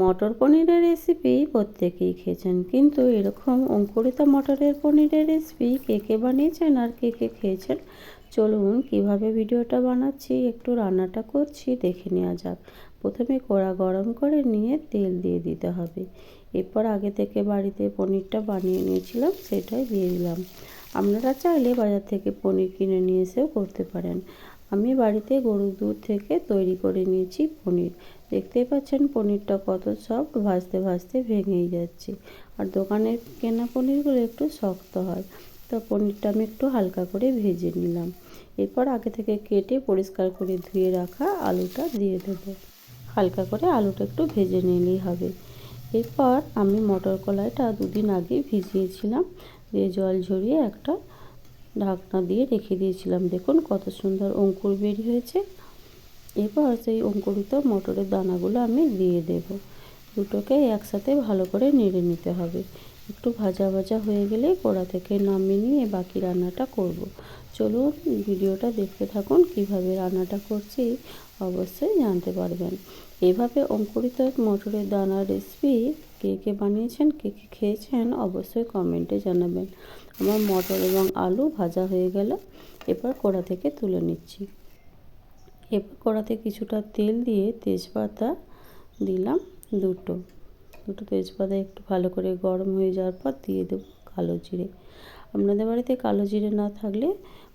মটর পনিরের রেসিপি প্রত্যেকেই খেয়েছেন। কিন্তু এরকম অঙ্কুরিত মটরের পনিরের রেসিপি কে কে বানিয়েছেন আর কে কে খেয়েছেন, চলুন কীভাবে ভিডিওটা বানাচ্ছি, একটু রান্নাটা করছি, দেখে নেওয়া যাক। প্রথমে কড়া গরম করে নিয়ে তেল দিয়ে দিতে হবে। এরপর আগে থেকে বাড়িতে পনিরটা বানিয়ে নিয়েছিলাম, সেটাই দিয়ে দিলাম। আপনারা চাইলে বাজার থেকে পনির কিনে নিয়ে এসেও করতে পারেন। আমি বাড়িতে গরুর দুধ থেকে তৈরি করে নিয়েছি পনির। দেখতেই পাচ্ছেন পনিরটা কত সফট ভাজতে ভাজতে ভেঙেই যাচ্ছে। আর দোকানের কেনা পনিরগুলো একটু শক্ত হয়। তো পনিরটা আমি একটু হালকা করে ভেজে নিলাম। এরপর আগে থেকে কেটে পরিষ্কার করে ধুয়ে রাখা আলুটা দিয়ে দেবো। হালকা করে আলুটা একটু ভেজে নিলেই হবে। এরপর আমি মটর কলাইটা দুদিন আগে ভিজিয়েছিলাম। দিয়ে জল ঝরিয়ে একটা ঢাকনা দিয়ে রেখে দিয়েছিলাম। দেখুন কত সুন্দর অঙ্কুর বেরি হয়েছে। এবার সেই অঙ্কুরিত মটরের দানাগুলো আমি দিয়ে দেব। দুটোকে একসাথে ভালো করে নেড়ে নিতে হবে। একটু ভাজা ভাজা হয়ে গেলে কড়া থেকে নামিয়ে নিয়ে বাকি রান্নাটা করব। চলুন ভিডিওটা দেখতে থাকুন, কীভাবে রান্নাটা করছি অবশ্যই জানতে পারবেন। এভাবে অঙ্কুরিত মটরের দানার রেসিপি কে কে বানিয়েছেন, কে কে খেয়েছেন অবশ্যই কমেন্টে জানাবেন। আমার মটর এবং আলু ভাজা হয়ে গেল এবার কড়া থেকে তুলে নিচ্ছি। এবার কড়াতে কিছুটা তেল দিয়ে তেজপাতা দিলাম দুটো। দুটো তেজপাতা একটু ভালো করে গরম হয়ে যাওয়ার পর দিয়ে দেবো কালো জিরে। আপনাদের বাড়িতে কালো জিরে না থাকলে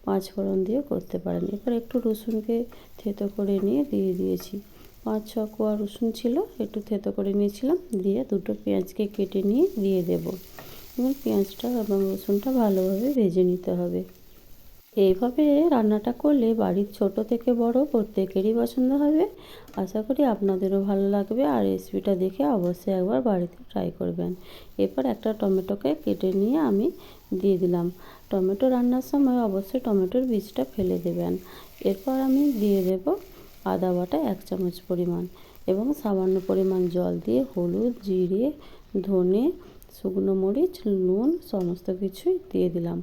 পাঁচ ফোড়ন দিয়ে করতে পারেন। এবার একটু রসুনকে থেতো করে নিয়ে দিয়ে দিয়েছি। পাঁচ, ছ কোয়া রসুন ছিল, একটু থেতো করে নিয়েছিলাম, দিয়ে দুটো পেঁয়াজকে কেটে নিয়ে দিয়ে দেবো। এবং পেঁয়াজটা এবং রসুনটা ভালোভাবে ভেজে নিতে হবে। এইভাবে রান্নাটা করলে বাড়ির ছোট থেকে বড় প্রত্যেকেরই পছন্দ হবে। আশা করি আপনাদেরও ভালো লাগবে আর রেসিপিটা দেখে অবশ্যই একবার বাড়িতে ট্রাই করবেন। এরপর একটা টমেটোকে কেটে নিয়ে আমি দিয়ে দিলাম। টমেটো রান্নার সময় অবশ্যই টমেটোর বীজটা ফেলে দেবেন। এরপর আমি দিয়ে দেব আদা বাটা এক চামচ পরিমাণ এবং সামান্য পরিমাণ জল দিয়ে হলুদ, জিরে, ধনে শুকনো মরিচ, নুন, সমস্ত কিছুই দিয়ে দিলাম।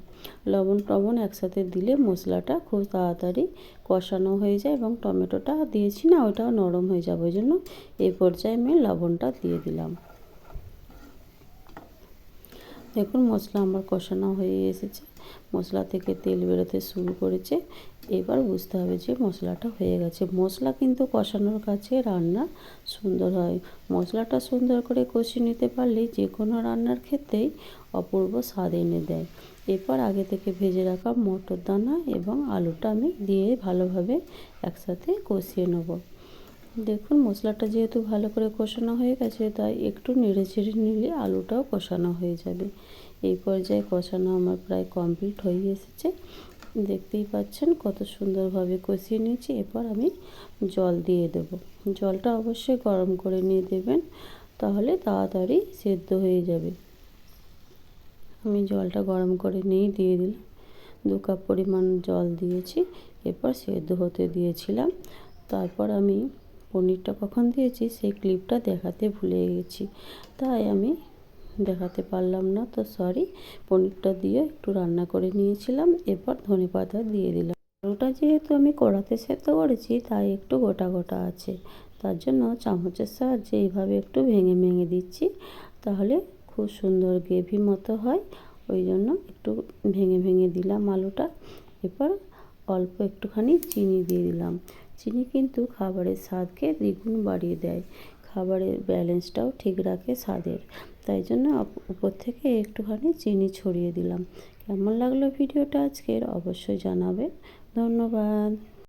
লবণ টবণ একসাথে দিলে মশলাটা খুব তাড়াতাড়ি কষানো হয়ে যায় এবং টমেটোটা দিয়েছি না, ওটাও নরম হয়ে যাবে ওই জন্য এই পর্যায়ে আমি লবণটা দিয়ে দিলাম। দেখুন মশলা আমার কষানো হয়ে এসেছে। মশলা থেকে তেল বেরোতে শুরু করেছে। এবার বুঝতে হবে যে মশলাটা হয়ে গেছে। মশলা কিন্তু কষানোর কাছে রান্না সুন্দর হয়। মশলাটা সুন্দর করে কষিয়ে নিতে পারলেই যে কোনো রান্নার ক্ষেত্রেই অপূর্ব স্বাদ এনে দেয়। এরপর আগে থেকে ভেজে রাখা মটর দানা এবং আলুটা আমি দিয়ে ভালোভাবে একসাথে কষিয়ে নেব। দেখুন, মশলাটা যেহেতু ভালো করে কষানো হয়ে গেছে, তাই একটু নেড়ে চেড়ে নিলে আলুটাও কষানো হয়ে যাবে। এই পর্যায়ে কষানো আমার প্রায় কমপ্লিট হয়ে এসেছে। দেখতেই পাচ্ছেন কত সুন্দরভাবে কষিয়ে নিয়েছি। এরপর আমি জল দিয়ে দেব। জলটা অবশ্যই গরম করে নিয়ে দেবেন, তাহলে তাড়াতাড়ি সেদ্ধ হয়ে যাবে। আমি জলটা গরম করে নিয়েই দিয়ে দিলাম। দু কাপ পরিমাণ জল দিয়েছি, এরপর সেদ্ধ হতে দিয়েছিলাম। তারপর আমি পনিরটা কখন দিয়েছি সেই ক্লিপটা দেখাতে ভুলে গেছি। তাই আমি দেখাতে পারলাম না, তো সরি পনিরটা দিয়ে একটু রান্না করে নিয়েছিলাম, এরপর ধনে পাতা দিয়ে দিলাম। আলুটা যেহেতু আমি কড়াতে সেদ্ধ করেছি, তাই একটু গোটা গোটা আছে। তার জন্য চামচের সাহায্যে এইভাবে একটু ভেঙে ভেঙে দিচ্ছি, তাহলে খুব সুন্দর গ্রেভি মতো হয়। ওই জন্য একটু ভেঙে ভেঙে দিলাম আলুটা। এরপর অল্প একটুখানি চিনি দিয়ে দিলাম। চিনি কিন্তু খাবারের স্বাদকে দ্বিগুণ বাড়িয়ে দেয়। খাবারের ব্যালেন্সটাও ঠিক রাখে স্বাদের। তাই জন্য উপর থেকে একটুখানি চিনি ছড়িয়ে দিলাম। কেমন লাগল ভিডিওটা আজকের? অবশ্যই জানাবেন। ধন্যবাদ।